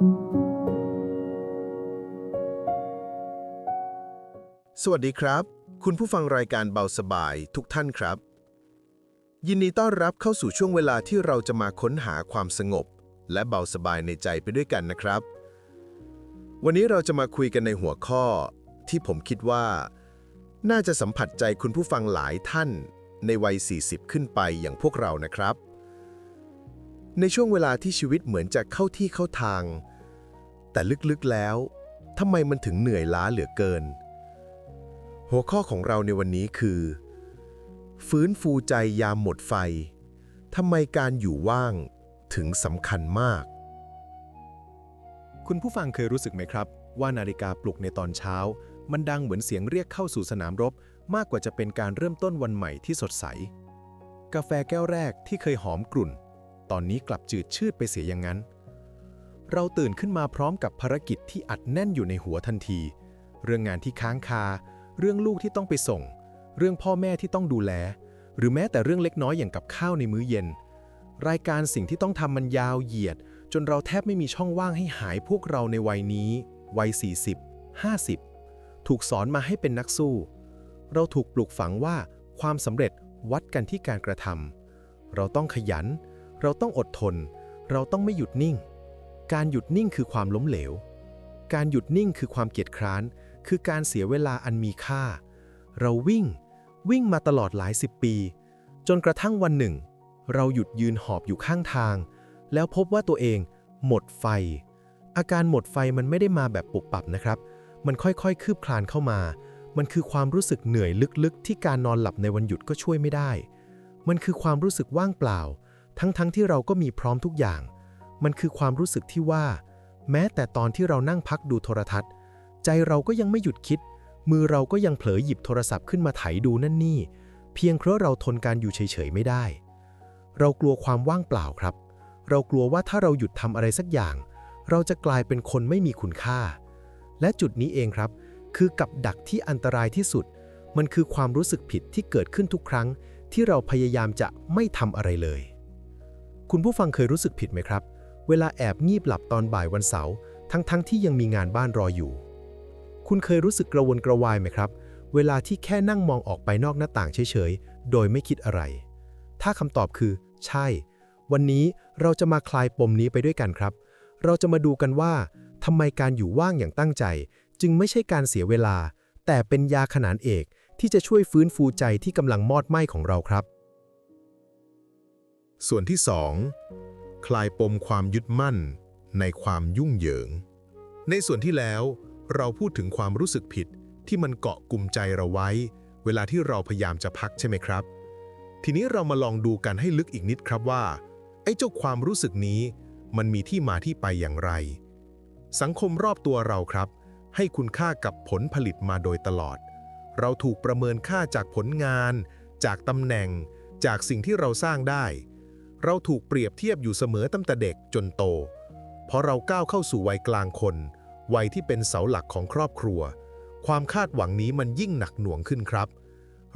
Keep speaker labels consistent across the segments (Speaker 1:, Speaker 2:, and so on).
Speaker 1: สวัสดีครับ คุณผู้ฟังรายการเบาสบายทุกท่านครับ ยินดีต้อนรับเข้าสู่ช่วงเวลาที่เราจะมาค้นหาความสงบ และเบาสบายในใจไปด้วยกันนะครับ วันนี้เราจะมาคุยกันในหัวข้อ ที่ผมคิดว่า น่าจะสัมผัสใจคุณผู้ฟังหลายท่านในวัย 40 ขึ้นไปอย่างพวกเรานะครับ ในช่วงเวลาที่ชีวิตเหมือนจะเข้าที่เข้าทาง แต่ลึกๆแล้วทำไมมันถึงเหนื่อยล้าเหลือเกิน หัวข้อของเราในวันนี้คือ ฟื้นฟูใจยามหมดไฟทำไมการอยู่ว่างถึงสำคัญมาก
Speaker 2: คุณผู้ฟังเคยรู้สึกไหมครับ ว่านาฬิกาปลุกในตอนเช้า มันดังเหมือนเสียงเรียกเข้าสู่สนามรบ มากกว่าจะเป็นการเริ่มต้นวันใหม่ที่สดใส กาแฟแก้วแรกที่เคยหอมกลุ่น ตอนนี้กลับจืดชืดไปเสียอย่างนั้น เราตื่นขึ้นมาพร้อมกับภารกิจที่อัดแน่นอยู่ในหัวทันที เรื่องงานที่ค้างคา เรื่องลูกที่ต้องไปส่ง เรื่องพ่อแม่ที่ต้องดูแล หรือแม้แต่เรื่องเล็กน้อยอย่างกับข้าวในมื้อเย็น รายการสิ่งที่ต้องทำมันยาวเหยียด จนเราแทบไม่มีช่องว่างให้หายพวกเราในวัยนี้ วัย 40 50 ถูกสอนมาให้เป็นนักสู้ เราถูกปลูกฝังว่าความสำเร็จวัดกันที่การกระทำเราต้องขยัน เราต้องอดทน เราต้องไม่หยุดนิ่ง การหยุดนิ่งคือความล้มเหลว การหยุดนิ่งคือความเกียจคร้าน คือการเสียเวลาอันมีค่า เราวิ่ง วิ่งมาตลอดหลายสิบปี จนกระทั่งวันหนึ่ง เราหยุดยืนหอบอยู่ข้างทาง แล้วพบว่าตัวเองหมดไฟ อาการหมดไฟมันไม่ได้มาแบบปุบปับนะครับ มันค่อยๆ คืบคลานเข้ามา มันคือความรู้สึกเหนื่อยลึกๆ ที่การนอนหลับในวันหยุดก็ช่วยไม่ได้ มันคือความรู้สึกว่างเปล่า ทั้งๆที่เราก็มีพร้อมทุกอย่าง มันคือความรู้สึกที่ว่า แม้แต่ตอนที่เรานั่งพักดูโทรทัศน์ ใจเราก็ยังไม่หยุดคิด มือเราก็ยังเผลอหยิบโทรศัพท์ขึ้นมาไถดูนั่นนี่ เพียงเพราะเราทนการอยู่เฉยๆไม่ได้ เรากลัวความว่างเปล่าครับ เรากลัวว่าถ้าเราหยุดทำอะไรสักอย่าง เราจะกลายเป็นคนไม่มีคุณค่า และจุดนี้เองครับ คือกับดักที่อันตรายที่สุด มันคือความรู้สึกผิดที่เกิดขึ้นทุกครั้ง ที่เราพยายามจะไม่ทำอะไรเลยคุณผู้ฟังเคยรู้สึกผิดไหมครับ เวลาแอบงีบหลับตอนบ่ายวันเสาร์ทั้งๆทที่ยังมีงานบ้านรออยู่ คุณเคยรู้สึกกระวนกระวายไหมครับ เวลาที่แค่นั่งมองออกไปนอกหน้าต่างเฉยๆ โดยไม่คิดอะไร ถ้าคำตอบคือ ใช่ วันนี้เราจะมาคลายปมนี้ไปด้วยกันครับ เราจะมาดูกันว่าทำไมการอยู่ว่างอย่างตั้งใจ จึงไม่ใช่การเสียเวลา แต่เป็นยาขนานเอกที่จะช่วยฟื้นฟูใจที่กำลังมอดไหม้ของเราครับ
Speaker 1: ส่วนที่ 2 คลายปมความยึดมั่นในความยุ่งเหยิง ในส่วนที่แล้วเราพูดถึงความรู้สึกผิดที่มันเกาะกลุ่มใจเราไว้ เวลาที่เราพยายามจะพักใช่ไหมครับ ทีนี้เรามาลองดูกันให้ลึกอีกนิดครับว่า ไอ้เจ้าความรู้สึกนี้ มันมีที่มาที่ไปอย่างไร สังคมรอบตัวเราครับ ให้คุณค่ากับผลผลิตมาโดยตลอด เราถูกประเมินค่าจากผลงาน จากตำแหน่ง จากสิ่งที่เราสร้างได้ เราถูกเปรียบเทียบอยู่เสมอตั้งแต่เด็กจนโตพอเราก้าวเข้าสู่วัยกลางคน วัยที่เป็นเสาหลักของครอบครัว ความคาดหวังนี้มันยิ่งหนักหน่วงขึ้นครับ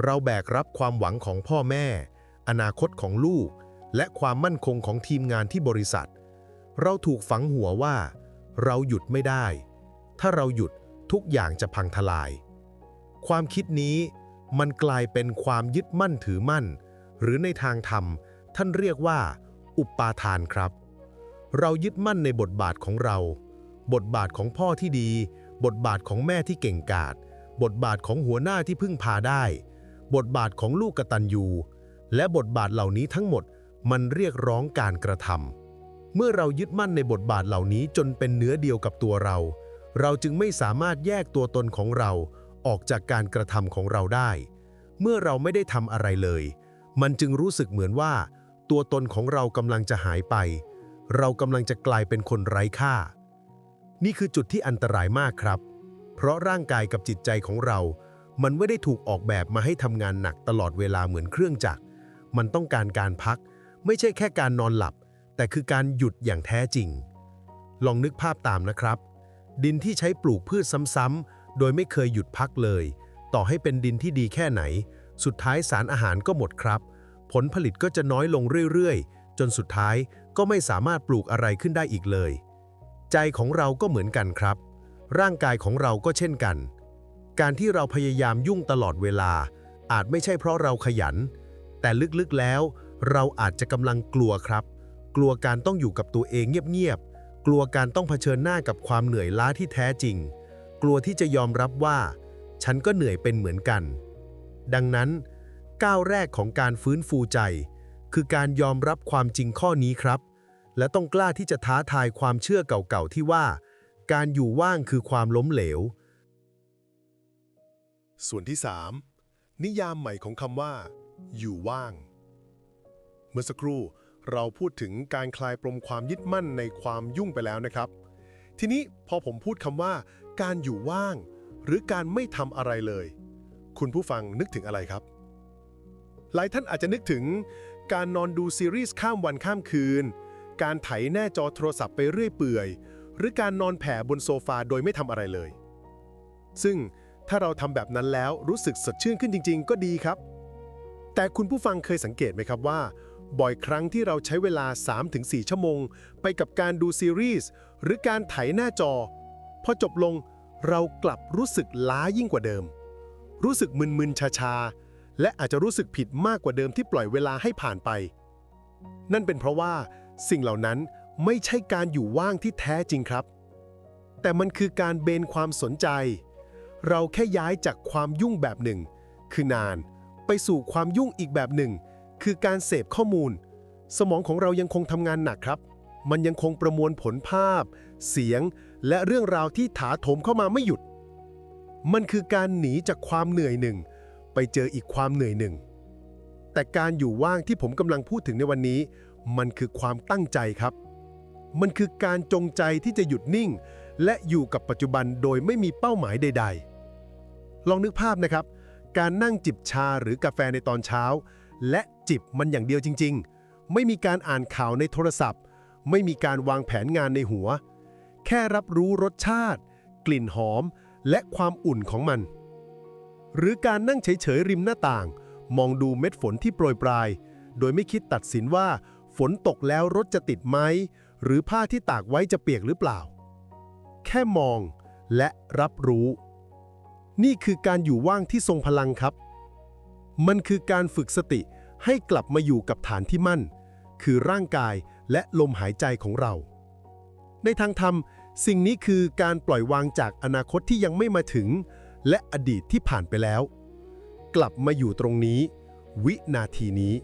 Speaker 1: เราแบกรับความหวังของพ่อแม่ อนาคตของลูก และความมั่นคงของทีมงานที่บริษัท เราถูกฝังหัวว่า เราหยุดไม่ได้ ถ้าเราหยุดทุกอย่างจะพังทลาย ความคิดนี้มันกลายเป็นความยึดมั่นถือมั่น หรือในทางธรรม ท่านเรียกว่า อุปปาทานครับ เรายึดมั่นในบทบาทของเรา บทบาทของพ่อที่ดี บทบาทของแม่ที่เก่งกาจบทบาทของหัวหน้าที่พึ่งพาได้ บทบาทของลูกกตัญญูและบทบาทเหล่านี้ทั้งหมดมันเรียกร้องการกระทำเมื่อเรายึดมั่นในบทบาทเหล่านี้จนเป็นเนื้อเดียวกับตัวเรา เราจึงไม่สามารถแยกตัวตนของเราออกจากการกระทำของเราได้ เมื่อเราไม่ได้ทำอะไรเลย มันจึงรู้สึกเหมือนว่า ตัวตนของเรากำลังจะหายไป เรากำลังจะกลายเป็นคนไร้ค่า นี่คือจุดที่อันตรายมากครับ เพราะร่างกายกับจิตใจของเรา มันไม่ได้ถูกออกแบบมาให้ทำงานหนักตลอดเวลาเหมือนเครื่องจักร มันต้องการการพัก ไม่ใช่แค่การนอนหลับ แต่คือการหยุดอย่างแท้จริง ลองนึกภาพตามนะครับ ดินที่ใช้ปลูกพืชซ้ำๆ โดยไม่เคยหยุดพักเลย ต่อให้เป็นดินที่ดีแค่ไหน สุดท้ายสารอาหารก็หมดครับ ผลผลิตก็จะน้อยลงเรื่อยๆ จนสุดท้ายก็ไม่สามารถปลูกอะไรขึ้นได้อีกเลย ใจของเราก็เหมือนกันครับ ร่างกายของเราก็เช่นกัน การที่เราพยายามยุ่งตลอดเวลา อาจไม่ใช่เพราะเราขยัน แต่ลึกๆแล้ว เราอาจจะกำลังกลัวครับ กลัวการต้องอยู่กับตัวเองเงียบๆ กลัวการต้องเผชิญหน้ากับความเหนื่อยล้าที่แท้จริง กลัวที่จะยอมรับว่า ฉันก็เหนื่อยเป็นเหมือนกัน ดังนั้น ก้าวแรกของการฟื้นฟูใจ คือการยอมรับความจริงข้อนี้ครับ และต้องกล้าที่จะท้าทายความเชื่อเก่าๆที่ว่า การอยู่ว่างคือความล้มเหลว
Speaker 3: ส่วนที่ 3 นิยามใหม่ของคำว่า อยู่ว่าง เมื่อสักครู่เราพูดถึงการคลายปมความยึดมั่นในความยุ่งไปแล้วนะครับ ทีนี้พอผมพูดคำว่า การอยู่ว่าง หรือการไม่ทำอะไรเลย คุณผู้ฟังนึกถึงอะไรครับ หลายท่านอาจจะนึกถึง การนอนดูซีรีส์ข้ามวันข้ามคืน การไถแน่จอโทรศัพท์ไปเรื่อยเปื่อย หรือการนอนแผ่บนโซฟาโดยไม่ทำอะไรเลย ซึ่งถ้าเราทำแบบนั้นแล้วรู้สึกสดชื่นขึ้นจริง ๆ ก็ดีครับ แต่คุณผู้ฟังเคยสังเกตไหมครับว่า บ่อยครั้งที่เราใช้เวลา 3-4 ชั่วโมง ไปกับการดูซีรีส์หรือการไถหน้าจอ พอจบลงเรากลับรู้สึกล้ายิ่งกว่าเดิม รู้สึกมึนๆชาๆ และอาจจะรู้สึกผิดมากกว่าเดิมที่ปล่อยเวลาให้ผ่านไป นั่นเป็นเพราะว่าสิ่งเหล่านั้นไม่ใช่การอยู่ว่างที่แท้จริงครับ แต่มันคือการเบนความสนใจ เราแค่ย้ายจากความยุ่งแบบหนึ่ง คือนาน ไปสู่ความยุ่งอีกแบบหนึ่ง คือการเสพข้อมูล สมองของเรายังคงทำงานหนักครับ มันยังคงประมวลผลภาพ เสียง และเรื่องราวที่ถาโถมเข้ามาไม่หยุด มันคือการหนีจากความเหนื่อยหนึ่ง ไปเจออีกความเหนื่อยหนึ่ง แต่การอยู่ว่างที่ผมกำลังพูดถึงในวันนี้ มันคือความตั้งใจครับ มันคือการจงใจที่จะหยุดนิ่ง และอยู่กับปัจจุบันโดยไม่มีเป้าหมายใด ๆ ลองนึกภาพนะครับ การนั่งจิบชาหรือกาแฟในตอนเช้า และจิบมันอย่างเดียวจริง ๆ ไม่มีการอ่านข่าวในโทรศัพท์ ไม่มีการวางแผนงานในหัว แค่รับรู้รสชาติ กลิ่นหอม และความอุ่นของมัน หรือการนั่งเฉยๆริมหน้าต่าง มองดูเม็ดฝนที่โปรยปลาย โดยไม่คิดตัดสินว่า ฝนตกแล้วรถจะติดไหม หรือผ้าที่ตากไว้จะเปียกหรือเปล่า แค่มองและรับรู้ นี่คือการอยู่ว่างที่ทรงพลังครับ มันคือการฝึกสติให้กลับมาอยู่กับฐานที่มั่น คือร่างกายและลมหายใจของเรา ในทางธรรม สิ่งนี้คือการปล่อยวางจากอนาคตที่ยังไม่มาถึง และอดีตที่ผ่านไปแล้ว กลับมาอยู่ตรงนี้ วินาทีนี้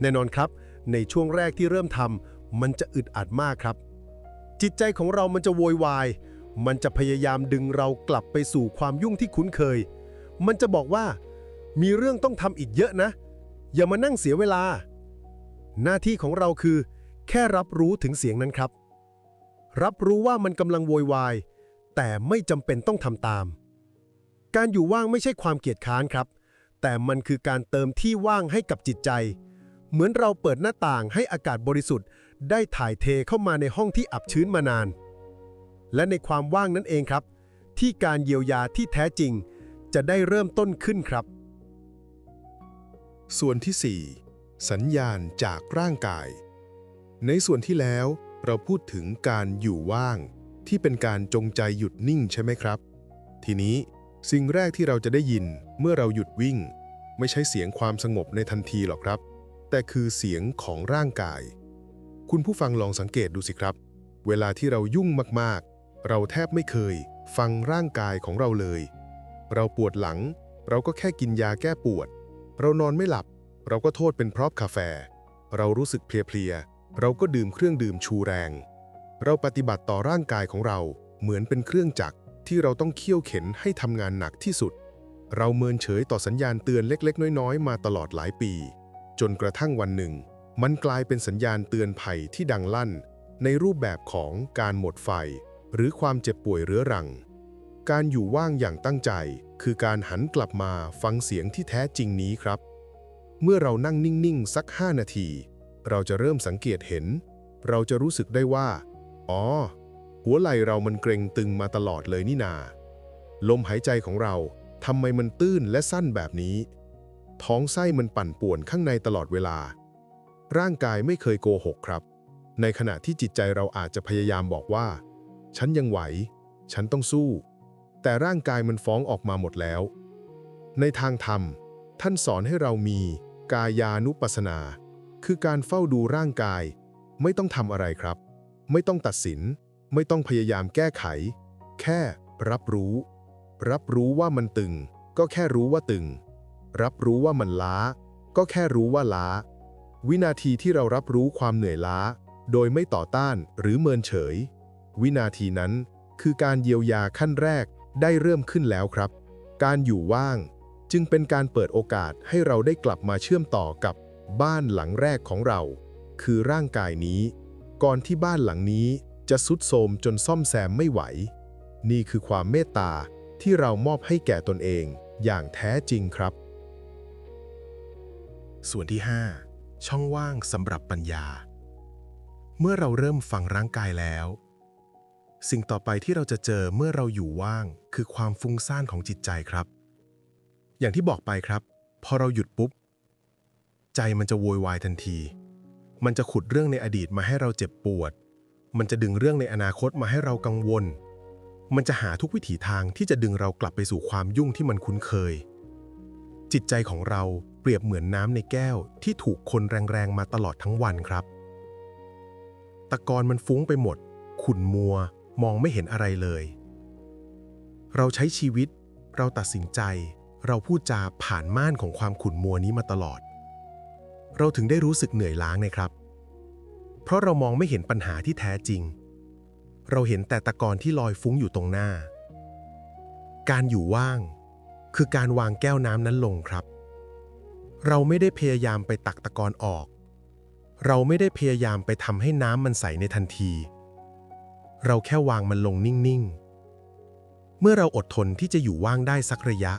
Speaker 3: แน่นอนครับ ในช่วงแรกที่เริ่มทำมันจะอึดอัดมากครับ จิตใจของเรามันจะโวยวาย มันจะพยายามดึงเรากลับไปสู่ความยุ่งที่คุ้นเคย มันจะบอกว่า มีเรื่องต้องทำอีกเยอะนะ อย่ามานั่งเสียเวลา หน้าที่ของเราคือ แค่รับรู้ถึงเสียงนั้นครับ รับรู้ว่ามันกำลังโวยวาย แต่ไม่จำเป็นต้องทำตาม การอยู่ว่างไม่ใช่ความเกียจค้านครับ แต่มันคือการเติมที่ว่างให้กับจิตใจ เหมือนเราเปิดหน้าต่างให้อากาศบริสุทธิ์ ได้ถ่ายเทเข้ามาในห้องที่อับชื้นมานาน และในความว่างนั่นเองครับ ที่การเยียวยาที่แท้จริง จะได้เริ่มต้นขึ้นครับ ส่วนที่ 4 สัญญาณจากร่างกาย ในส่วนที่แล้วเราพูดถึงการอยู่ว่าง ที่เป็นการจงใจหยุดนิ่งใช่ไหมครับ ทีนี้ สิ่งแรกที่เราจะได้ยินเมื่อเราหยุดวิ่ง ไม่ใช่เสียงความสงบในทันทีหรอกครับ แต่คือเสียงของร่างกาย คุณผู้ฟังลองสังเกตดูสิครับ เวลาที่เรายุ่งมากๆ เราแทบไม่เคย ฟังร่างกายของเราเลย เราปวดหลัง เราก็แค่กินยาแก้ปวด เรานอนไม่หลับ เราก็โทษเป็นเพราะกาแฟ เรารู้สึกเพลียๆเราก็ดื่มเครื่องดื่มชูแรง เราปฏิบัติต่อร่างกายของเราเหมือนเป็นเครื่องจักร ที่เราต้องเคี่ยวเข็นให้ทำงานหนักที่สุด เราเมินเฉยต่อสัญญาณเตือนเล็ก ๆ น้อย ๆ มาตลอดหลายปี จนกระทั่งวันหนึ่ง มันกลายเป็นสัญญาณเตือนภัยที่ดังลั่น ในรูปแบบของการหมดไฟ หรือความเจ็บป่วยเรื้อรัง การอยู่ว่างอย่างตั้งใจ คือการหันกลับมาฟังเสียงที่แท้จริงนี้ครับ เมื่อเรานั่งนิ่งๆสัก 5 นาที เราจะเริ่มสังเกตเห็น เราจะรู้สึกได้ว่า อ๋อ หัวไหล่เรามันเกร็งตึงมาตลอดเลยนี่นา ลมหายใจของเราทำไมมันตื้นและสั้นแบบนี้ ท้องไส้มันปั่นป่วนข้างในตลอดเวลา ร่างกายไม่เคยโกหกครับ
Speaker 1: ในขณะที่จิตใจเราอาจจะพยายามบอกว่า ฉันยังไหว ฉันต้องสู้ แต่ร่างกายมันฟ้องออกมาหมดแล้ว ในทางธรรม ท่านสอนให้เรามี กายานุปัสสนา คือการเฝ้าดูร่างกาย ไม่ต้องทำอะไรครับ ไม่ต้องตัดสิน ไม่ต้องพยายามแก้ไข แค่รับรู้ รับรู้ว่ามันตึง ก็แค่รู้ว่าตึง รับรู้ว่ามันล้า ก็แค่รู้ว่าล้า วินาทีที่เรารับรู้ความเหนื่อยล้า โดยไม่ต่อต้านหรือเมินเฉย วินาทีนั้นคือการเยียวยาขั้นแรกได้เริ่มขึ้นแล้วครับ การอยู่ว่างจึงเป็นการเปิดโอกาสให้เราได้กลับมาเชื่อมต่อกับบ้านหลังแรกของเรา คือร่างกายนี้ ก่อนที่บ้านหลังนี้ จะสุดโทมจนซ่อมแซมไม่ไหว นี่คือความเมตตาที่เรามอบให้แก่ตนเองอย่างแท้จริงครับ
Speaker 3: ส่วนที่ 5 ช่องว่างสำหรับปัญญา เมื่อเราเริ่มฟังร่างกายแล้ว สิ่งต่อไปที่เราจะเจอเมื่อเราอยู่ว่างคือความฟุ้งซ่านของจิตใจครับ อย่างที่บอกไปครับ พอเราหยุดปุ๊บ ใจมันจะโวยวายทันที มันจะขุดเรื่องในอดีตมาให้เราเจ็บปวด มันจะดึงเรื่องในอนาคตมาให้เรากังวล มันจะหาทุกวิถีทางที่จะดึงเรากลับไปสู่ความยุ่งที่มันคุ้นเคย จิตใจของเราเปรียบเหมือนน้ำในแก้วที่ถูกคนแรงๆมาตลอดทั้งวันครับ ตะกอนมันฟุ้งไปหมด ขุ่นมัว มองไม่เห็นอะไรเลย เราใช้ชีวิต เราตัดสินใจ เราพูดจาผ่านม่านของความขุ่นมัวนี้มาตลอด เราถึงได้รู้สึกเหนื่อยล้าไงครับ เพราะเรามองไม่เห็นปัญหาที่แท้จริง เราเห็นแต่ตะกอนที่ลอยฟุ้งอยู่ตรงหน้า การอยู่ว่าง คือการวางแก้วน้ำนั้นลงครับ เราไม่ได้พยายามไปตักตะกอนออก เราไม่ได้พยายามไปทำให้น้ำมันใสในทันที เราแค่วางมันลงนิ่ง ๆ เมื่อเราอดทนที่จะอยู่ว่างได้สักระยะ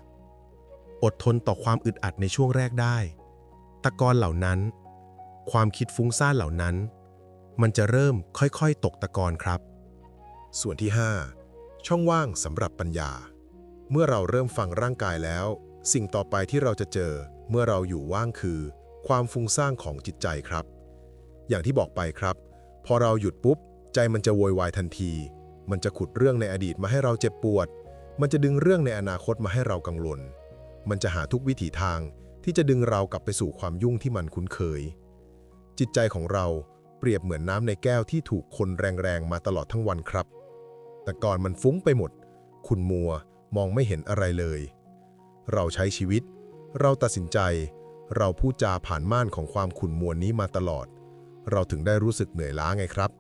Speaker 3: อดทนต่อความอึดอัดในช่วงแรกได้ ตะกอนเหล่านั้น ความคิดฟุ้งซ่านเหล่านั้น มันจะเริ่มค่อยๆ ตกตะกอนครับ
Speaker 1: ส่วนที่ 5 ช่องว่างสำหรับปัญญา เมื่อเราเริ่มฟังร่างกายแล้ว สิ่งต่อไปที่เราจะเจอเมื่อเราอยู่ว่างคือ ความฟุ้งซ่านของจิตใจครับ อย่างที่บอกไปครับ พอเราหยุดปุ๊บ ใจมันจะโวยวายทันที มันจะขุดเรื่องในอดีตมาให้เราเจ็บปวด มันจะดึงเรื่องในอนาคตมาให้เรากังวล มันจะหาทุกวิถีทางที่จะดึงเรากลับไปสู่ความยุ่งที่มันคุ้นเคย จิตใจของเรา เปรียบเหมือนน้ำในแก้วที่ถูกคนแรงๆมาตลอดทั้งวันครับ แต่ก่อนมันฟุ้งไปหมด คุณมัวมองไม่เห็นอะไรเลย เราใช้ชีวิต เราตัดสินใจ เราพูดจาผ่านม่านของความขุ่นมัวนี้มาตลอด เราถึงได้รู้สึกเหนื่อยล้าไงครับ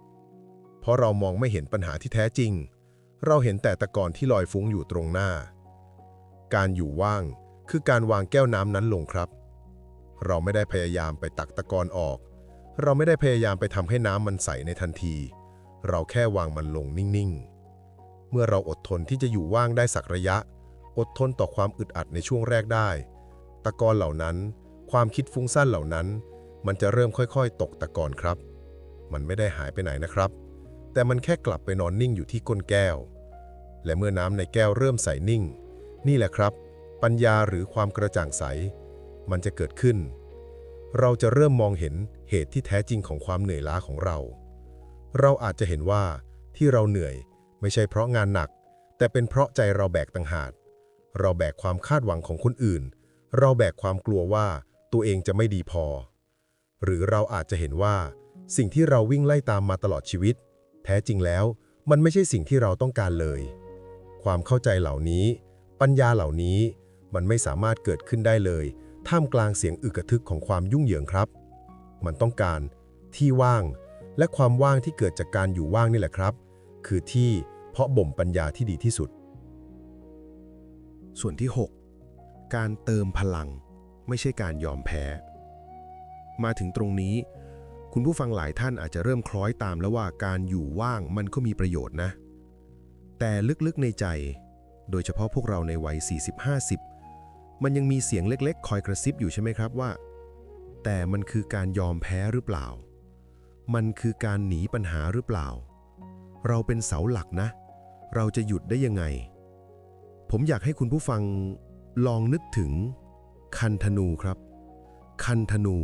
Speaker 1: เพราะเรามองไม่เห็นปัญหาที่แท้จริง เราเห็นแต่ตะกอนที่ลอยฟุ้งอยู่ตรงหน้า การอยู่ว่างคือการวางแก้วน้ำนั้นลงครับ เราไม่ได้พยายามไปตักตะกอนออก เราไม่ได้พยายามไปทำให้น้ำมันใสในทันที เราแค่วางมันลงนิ่ง ๆ เมื่อเราอดทนที่จะอยู่ว่างได้สักระยะ อดทนต่อความอึดอัดในช่วงแรกได้ ตะกอนเหล่านั้น ความคิดฟุ้งซ่านเหล่านั้น มันจะเริ่มค่อยๆ ตกตะกอนครับ มันไม่ได้หายไปไหนนะครับ แต่มันแค่กลับไปนอนนิ่งอยู่ที่ก้นแก้ว และเมื่อน้ำในแก้วเริ่มใสนิ่ง นี่แหละครับ ปัญญาหรือความกระจ่างใส มันจะเกิดขึ้น เราจะเริ่มมองเห็น เหตุที่แท้จริงของความเหนื่อยล้าของเรา เราอาจจะเห็นว่าที่เราเหนื่อยไม่ใช่เพราะงานหนัก แต่เป็นเพราะใจเราแบกต่างหากเราแบกความคาดหวังของคนอื่น เราแบกความกลัวว่าตัวเองจะไม่ดีพอ หรือเราอาจจะเห็นว่า สิ่งที่เราวิ่งไล่ตามมาตลอดชีวิต แท้จริงแล้วมันไม่ใช่สิ่งที่เราต้องการเลย ความเข้าใจเหล่านี้ ปัญญาเหล่านี้มันไม่สามารถเกิดขึ้นได้เลย ท่ามกลางเสียงอึกกระทึกของความยุ่งเหยิงครับ มันต้องการ ที่ว่าง และความว่างที่เกิดจากการอยู่ว่างนี่แหละครับ คือที่เพาะบ่มปัญญาที่ดีที่สุด
Speaker 3: ส่วนที่ 6 การเติมพลัง ไม่ใช่การยอมแพ้ มาถึงตรงนี้ คุณผู้ฟังหลายท่านอาจจะเริ่มคล้อยตามแล้วว่าการอยู่ว่างมันก็มีประโยชน์นะ แต่ลึกๆในใจ โดยเฉพาะพวกเราในวัย 40-50 มันยังมีเสียงเล็ก ๆ คอยกระซิบอยู่ใช่ไหมครับว่า แต่มันคือการยอมแพ้หรือเปล่า มันคือการหนีปัญหาหรือเปล่า เราเป็นเสาหลักนะ เราจะหยุดได้ยังไง ผมอยากให้คุณผู้ฟังลองนึกถึง คันธนูครับ คันธนู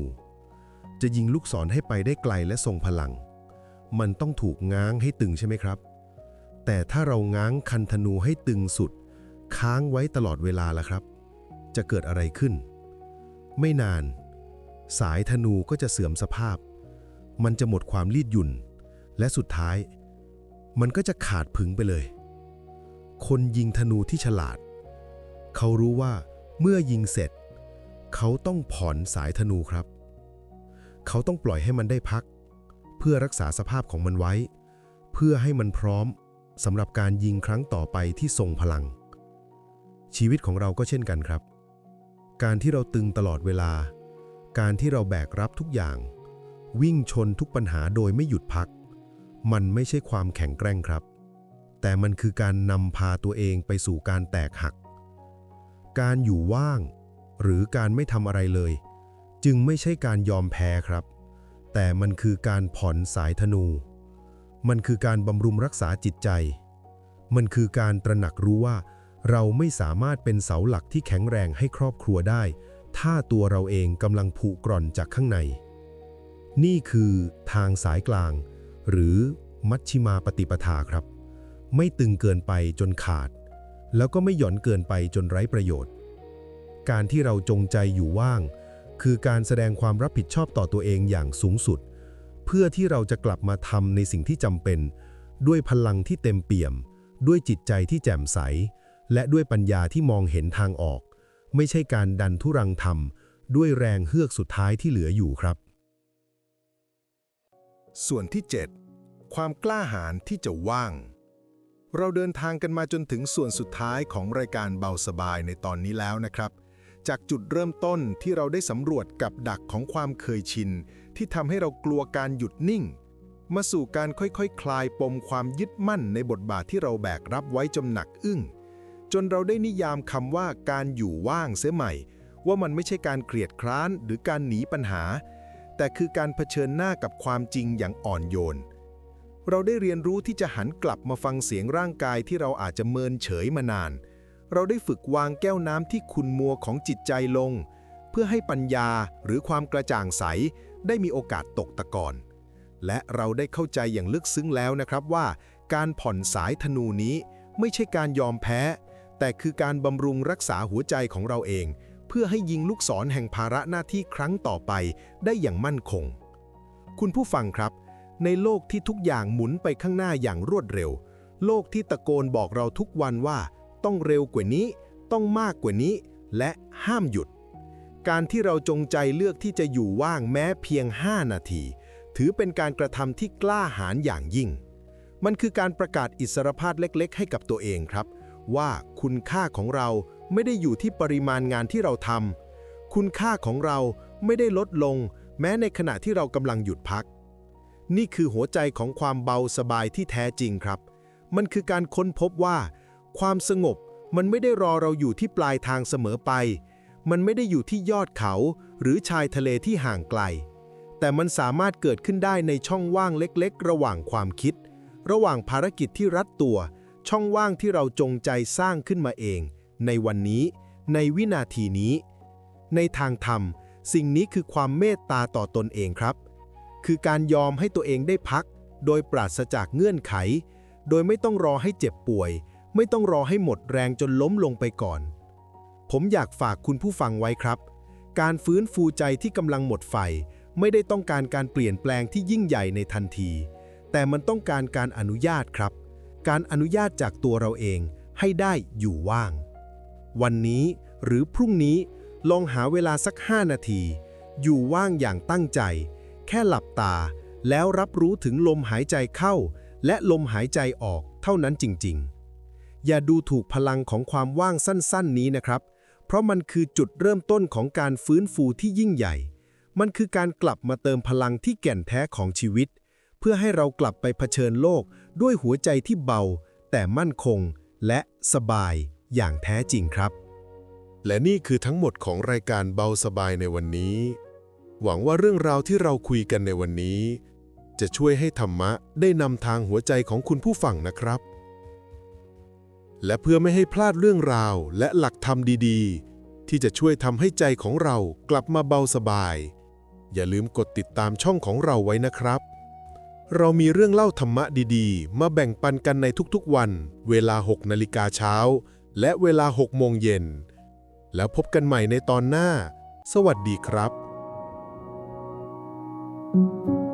Speaker 3: จะยิงลูกศรให้ไปได้ไกลและทรงพลัง
Speaker 2: มันต้องถูกง้างให้ตึงใช่ไหมครับ แต่ถ้าเราง้างคันธนูให้ตึงสุด ค้างไว้ตลอดเวลาล่ะครับ จะเกิดอะไรขึ้น ไม่นาน สายธนูก็จะเสื่อมสภาพ มันจะหมดความรีดหยุ่น และสุดท้าย มันก็จะขาดผึงไปเลย คนยิงธนูที่ฉลาด เขารู้ว่าเมื่อยิงเสร็จ เขาต้องผ่อนสายธนูครับ เขาต้องปล่อยให้มันได้พัก เพื่อรักษาสภาพของมันไว้ เพื่อให้มันพร้อมสำหรับการยิงครั้งต่อไปที่ทรงพลัง ชีวิตของเราก็เช่นกันครับ การที่เราตึงตลอดเวลา การที่เราแบกรับทุกอย่าง วิ่งชนทุกปัญหาโดยไม่หยุดพัก มันไม่ใช่ความแข็งแกร่งครับ แต่มันคือการนำพาตัวเองไปสู่การแตกหัก การอยู่ว่าง หรือการไม่ทำอะไรเลย จึงไม่ใช่การยอมแพ้ครับ แต่มันคือการผ่อนสายธนู มันคือการบำรุงรักษาจิตใจ มันคือการตระหนักรู้ว่า เราไม่สามารถเป็นเสาหลักที่แข็งแรงให้ครอบครัวได้ ถ้าตัวเราเองกำลังผุกร่อนจากข้างใน นี่คือทางสายกลาง หรือมัชชิมาปฏิปทาครับ ไม่ตึงเกินไปจนขาด แล้วก็ไม่หย่อนเกินไปจนไร้ประโยชน์ การที่เราจงใจอยู่ว่าง คือการแสดงความรับผิดชอบต่อตัวเองอย่างสูงสุด เพื่อที่เราจะกลับมาทำในสิ่งที่จำเป็น ด้วยพลังที่เต็มเปี่ยม ด้วยจิตใจที่แจ่มใส และด้วยปัญญาที่มองเห็นทางออก ไม่ใช่การดันทุรังทำด้วยแรงเฮือกสุดท้ายที่เหลืออยู่ครับ
Speaker 3: ส่วนที่ 7 ความกล้าหาญที่จะว่าง เราเดินทางกันมาจนถึงส่วนสุดท้ายของรายการเบาสบายในตอนนี้แล้วนะครับ จากจุดเริ่มต้นที่เราได้สำรวจกับดักของความเคยชิน ที่ทำให้เรากลัวการหยุดนิ่งมาสู่การค่อยๆคคลายปมความยึดมั่นในบทบาทที่เราแบกรับไว้จำหนักอึ้ง จนเราได้นิยามคำว่าการอยู่ว่างเสียใหม่ ว่ามันไม่ใช่การเกลียดคร้านหรือการหนีปัญหา แต่คือการเผชิญหน้ากับความจริงอย่างอ่อนโยน เราได้เรียนรู้ที่จะหันกลับมาฟังเสียงร่างกายที่เราอาจจะเมินเฉยมานาน เราได้ฝึกวางแก้วน้ำที่ขุนมัวของจิตใจลง เพื่อให้ปัญญาหรือความกระจ่างใส ได้มีโอกาสตกตะกอนและเราได้เข้าใจอย่างลึกซึ้งแล้วนะครับว่า การผ่อนสายธนูนี้ไม่ใช่การยอมแพ้ แต่คือการบำรุงรักษาหัวใจของเราเอง เพื่อให้ยิงลูกศรแห่งภาระหน้าที่ครั้งต่อไปได้อย่างมั่นคง คุณผู้ฟังครับ ในโลกที่ทุกอย่างหมุนไปข้างหน้าอย่างรวดเร็ว โลกที่ตะโกนบอกเราทุกวันว่า ต้องเร็วกว่านี้ ต้องมากกว่านี้ และห้ามหยุด การที่เราจงใจเลือกที่จะอยู่ว่างแม้เพียง 5 นาที ถือเป็นการกระทำที่กล้าหาญอย่างยิ่ง มันคือการประกาศอิสรภาพเล็ก ๆ ให้กับตัวเองครับ ว่าคุณค่าของเราไม่ได้อยู่ที่ปริมาณงานที่เราทำคุณค่าของเราไม่ได้ลดลง แม้ในขณะที่เรากำลังหยุดพัก นี่คือหัวใจของความเบาสบายที่แท้จริงครับ มันคือการค้นพบว่า ความสงบมันไม่ได้รอเราอยู่ที่ปลายทางเสมอไป มันไม่ได้อยู่ที่ยอดเขา หรือชายทะเลที่ห่างไกล แต่มันสามารถเกิดขึ้นได้ในช่องว่างเล็ก ๆ ระหว่างความคิด ระหว่างภารกิจที่รัดตัว ช่องว่างที่เราจงใจสร้างขึ้นมาเอง ในวันนี้ ในวินาทีนี้ ในทางธรรม สิ่งนี้คือความเมตตาต่อตนเองครับ คือการยอมให้ตัวเองได้พัก โดยปราศจากเงื่อนไข โดยไม่ต้องรอให้เจ็บป่วย ไม่ต้องรอให้หมดแรงจนล้มลงไปก่อน ผมอยากฝากคุณผู้ฟังไว้ครับ การฟื้นฟูใจที่กำลังหมดไฟ ไม่ได้ต้องการการเปลี่ยนแปลงที่ยิ่งใหญ่ในทันที แต่มันต้องการการอนุญาตครับ การอนุญาตจากตัวเราเองให้ได้อยู่ว่าง วันนี้หรือพรุ่งนี้ลองหาเวลาสัก 5 นาที อยู่ว่างอย่างตั้งใจ แค่หลับตา แล้วรับรู้ถึงลมหายใจเข้า และลมหายใจออกเท่านั้นจริง ๆ อย่าดูถูกพลังของความว่างสั้น ๆ นี้นะครับ เพราะมันคือจุดเริ่มต้นของการฟื้นฟูที่ยิ่งใหญ่ มันคือการกลับมาเติมพลังที่แก่นแท้ของชีวิต เพื่อให้เรากลับไปเผชิญโลก ด้วยหัวใจที่เบา แต่มั่นคงและสบายอย่างแท้จริงครับ
Speaker 1: และนี่คือทั้งหมดของรายการเบาสบายในวันนี้ หวังว่าเรื่องราวที่เราคุยกันในวันนี้ จะช่วยให้ธรรมะได้นำทางหัวใจของคุณผู้ฟังนะครับ และเพื่อไม่ให้พลาดเรื่องราวและหลักธรรมดีๆ ที่จะช่วยทำให้ใจของเรากลับมาเบาสบาย อย่าลืมกดติดตามช่องของเราไว้นะครับ
Speaker 3: เรามีเรื่องเล่าธรรมะดีๆ มาแบ่งปันกันในทุกๆวัน เวลา 6 นาฬิกาเช้า และเวลา 6 โมงเย็น แล้วพบกันใหม่ในตอนหน้า สวัสดีครับ
Speaker 4: thank you